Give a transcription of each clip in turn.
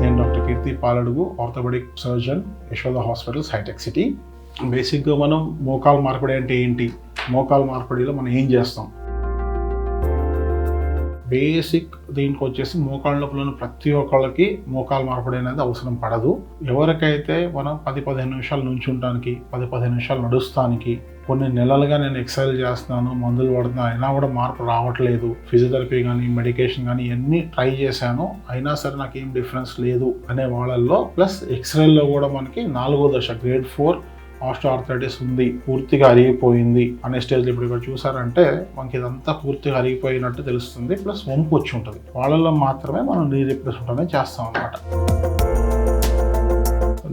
నేను doctor Keerthi Paladugu orthopaedic surgeon Yashoda hospitals Hitec City బేసిక్గా మనం మోకాలు మార్పిడి అంటే ఏంటి? మోకాలు మార్పిడిలో మనం ఏం చేస్తాం? బేసిక్ దీనికి వచ్చేసి మోకాళ్ళ నొప్పులు ఉన్న ప్రతి ఒక్కళ్ళకి మోకాలు మార్పడి అనేది అవసరం పడదు. ఎవరికైతే మనం పది పదిహేను నిమిషాలు నుంచుంటానికి పది పదిహేను నిమిషాలు నడుస్తానికి కొన్ని నెలలుగా నేను ఎక్సర్సైజ్ చేస్తున్నాను మందులు పడుతున్నాను అయినా కూడా మార్పు రావట్లేదు. ఫిజియోథెరపీ కానీ మెడికేషన్ కానీ ఎన్ని ట్రై చేశాను అయినా సరే నాకు ఏం డిఫరెన్స్ లేదు అనే వాళ్ళల్లో ప్లస్ ఎక్స్రేల్లో కూడా మనకి నాలుగో దశ గ్రేడ్ ఫోర్ ఆర్థరైటిస్ ఉంది పూర్తిగా అరిగిపోయింది అనే స్టేజ్లో ఇప్పుడు ఇక్కడ చూసారంటే మనకి ఇదంతా పూర్తిగా అరిగిపోయినట్టు తెలుస్తుంది. ప్లస్ వంపు వచ్చి ఉంటుంది. వాళ్ళలో మాత్రమే మనం నీ రిప్లేస్మెంట్ అనేది చేస్తాం అనమాట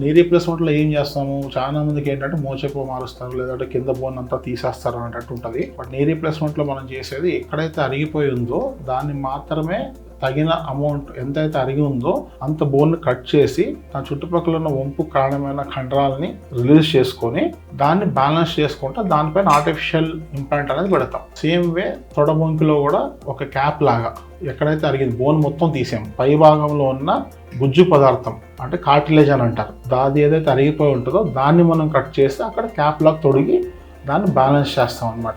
నీ రీప్లేస్మెంట్లో ఏం చేస్తాము? చాలా మందికి ఏంటంటే మోచెప్పు మారుస్తారు లేదంటే కింద బోన్ అంతా తీసేస్తారు అన్నట్టు ఉంటుంది. బట్ నీ రీప్లేస్మెంట్లో మనం చేసేది ఎక్కడైతే అరిగిపోయి ఉందో దాన్ని మాత్రమే తగిన అమౌంట్ ఎంతైతే అరిగి ఉందో అంత బోన్ కట్ చేసి నా చుట్టుపక్కల ఉన్న వంపు కారణమైన కండరాలని రిలీజ్ చేసుకొని దాన్ని బ్యాలెన్స్ చేసుకుంటే దానిపైన ఆర్టిఫిషియల్ ఇంప్లాంట్ అనేది పెడతాం. సేమ్ వే తొడబొంకిలో కూడా ఒక క్యాప్ లాగా ఎక్కడైతే అరిగింది బోన్ మొత్తం తీసాం. పై భాగంలో ఉన్న గుజ్జు పదార్థం అంటే కార్టిలేజ్ అని అంటారు. దాది ఏదైతే అరిగిపోయి ఉంటుందో దాన్ని మనం కట్ చేసి అక్కడ క్యాప్ లాగా తొడిగి దాన్ని బ్యాలెన్స్ చేస్తాం అనమాట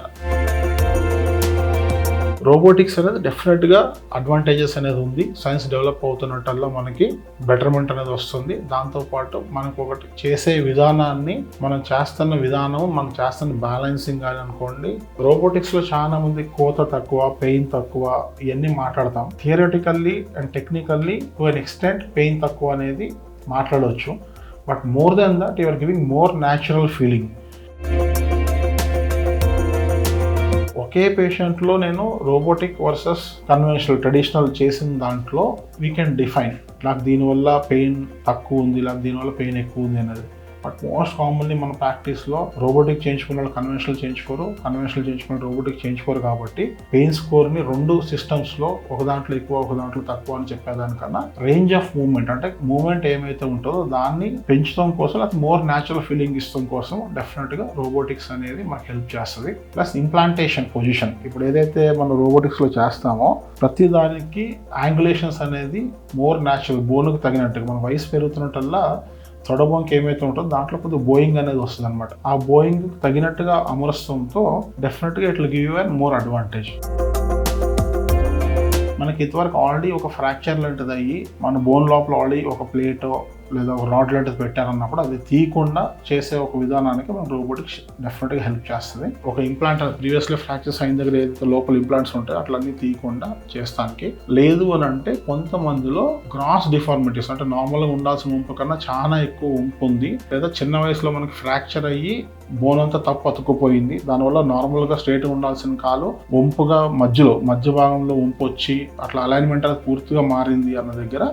రోబోటిక్స్ అనేది డెఫినెట్గా అడ్వాంటేజెస్ అనేది ఉంది. సైన్స్ డెవలప్ అవుతున్నట్టల్లా మనకి బెటర్మెంట్ అనేది వస్తుంది. దాంతోపాటు మనకు ఒకటి చేసే విధానాన్ని మనం చేస్తున్న విధానం మనం చేస్తున్న బ్యాలెన్సింగ్ అని అనుకోండి రోబోటిక్స్లో చాలా మంది కోత తక్కువ పెయిన్ తక్కువ ఇవన్నీ మాట్లాడతాం. Theoretically and technically to an extent pain తక్కువ అనేది మాట్లాడవచ్చు but more than that your giving more natural feeling ఒకే పేషెంట్లో నేను రోబోటిక్ వర్సెస్ కన్వెన్షనల్ ట్రెడిషనల్ చేసిన దాంట్లో వీ కెన్ డిఫైన్ నాకు దీనివల్ల పెయిన్ తక్కువ ఉంది లేకపోతే దీనివల్ల పెయిన్ ఎక్కువ ఉంది అనేది బట్ మోస్ట్ కామన్లీ మన ప్రాక్టీస్లో రోబోటిక్ చేయించుకున్న వాళ్ళు కన్వెన్షనల్ చేయించుకోరు కన్వెన్షనల్ చేయించుకుని రోబోటిక్ చేయించుకోరు కాబట్టి పెయిన్ స్కోర్ని రెండు సిస్టమ్స్లో ఒక దాంట్లో ఎక్కువ ఒక దాంట్లో తక్కువ అని చెప్పేదానికన్నా రేంజ్ ఆఫ్ మూవ్మెంట్ అంటే మూవ్మెంట్ ఏమైతే ఉంటుందో దాన్ని పెంచడం కోసం అది మోర్ న్యాచురల్ ఫీలింగ్ ఇస్తాం కోసం డెఫినెట్గా రోబోటిక్స్ అనేది మనకు హెల్ప్ చేస్తుంది. ప్లస్ ఇంప్లాంటేషన్ పొజిషన్ ఇప్పుడు ఏదైతే మనం రోబోటిక్స్లో చేస్తామో ప్రతి దానికి యాంగులేషన్స్ అనేది మోర్ న్యాచురల్ బోన్కు తగినట్టుగా మన వయసు పెరుగుతున్నట్టల్లా తొడబొంకి ఏమైతే ఉంటుందో దాంట్లో కొద్దిగా బోయింగ్ అనేది వస్తుంది అనమాట ఆ బోయింగ్ తగినట్టుగా అమరస్తంతో డెఫినెట్గా ఇట్లా గివ్ అండ్ మోర్ అడ్వాంటేజ్ మనకి ఇంతవరకు ఆల్రెడీ ఒక ఫ్రాక్చర్ లాంటిది అయ్యి మన బోన్ లోపల ఆల్రెడీ ఒక ప్లేటో లేదా ఒక రాడ్ లాంటిది పెట్టారన్నప్పుడు అది తీయకుండా చేసే ఒక విధానానికి మన రోబోటిక్స్ డెఫినెట్గా హెల్ప్ చేస్తుంది. ఒక ఇంప్లాంట్ ప్రీవియస్లీ ఫ్రాక్చర్స్ అయిన దగ్గర ఏదైతే లోపల ఇంప్లాంట్స్ ఉంటాయో అట్లన్నీ తీయకుండా చేస్తానికి. లేదు అని అంటే కొంతమందిలో గ్రాస్ డిఫార్మిటీస్ అంటే నార్మల్గా ఉండాల్సిన వంపు కన్నా చాలా ఎక్కువ వంపు ఉంది. లేదా చిన్న వయసులో మనకి ఫ్రాక్చర్ అయ్యి బోన్ అంతా తప్పు అతుక్కుపోయింది. దానివల్ల నార్మల్గా స్ట్రేట్ ఉండాల్సిన కాలు వంపుగా మధ్యలో మధ్య భాగంలో వంపు వచ్చి అట్లా అలైన్మెంట్ అది పూర్తిగా మారింది అన్న దగ్గర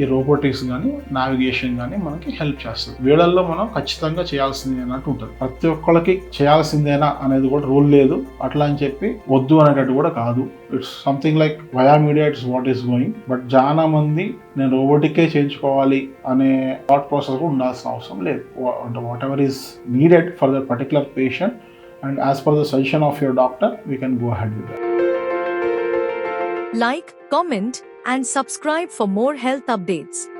ఈ రోబోటిక్స్ కానీ నావిగేషన్ కానీ మనకి హెల్ప్ చేస్తుంది. వీళ్ళల్లో మనం ఖచ్చితంగా చేయాల్సిందే అన్నట్టు ఉంటుంది. ప్రతి ఒక్కళ్ళకి చేయాల్సిందేనా అనేది కూడా రూల్ లేదు. అట్లా అని చెప్పి వద్దు అనేటట్టు కూడా కాదు. It's something like via media it's what is going but చాలా మంది నేను రోబోటిక్కే చేయించుకోవాలి అనే థాట్ ప్రాసెస్ కూడా ఉండాల్సిన అవసరం లేదు. అంటే whatever is needed for the particular patient and as per the suggestion of your doctor we can go ahead with like comment and subscribe for more health updates.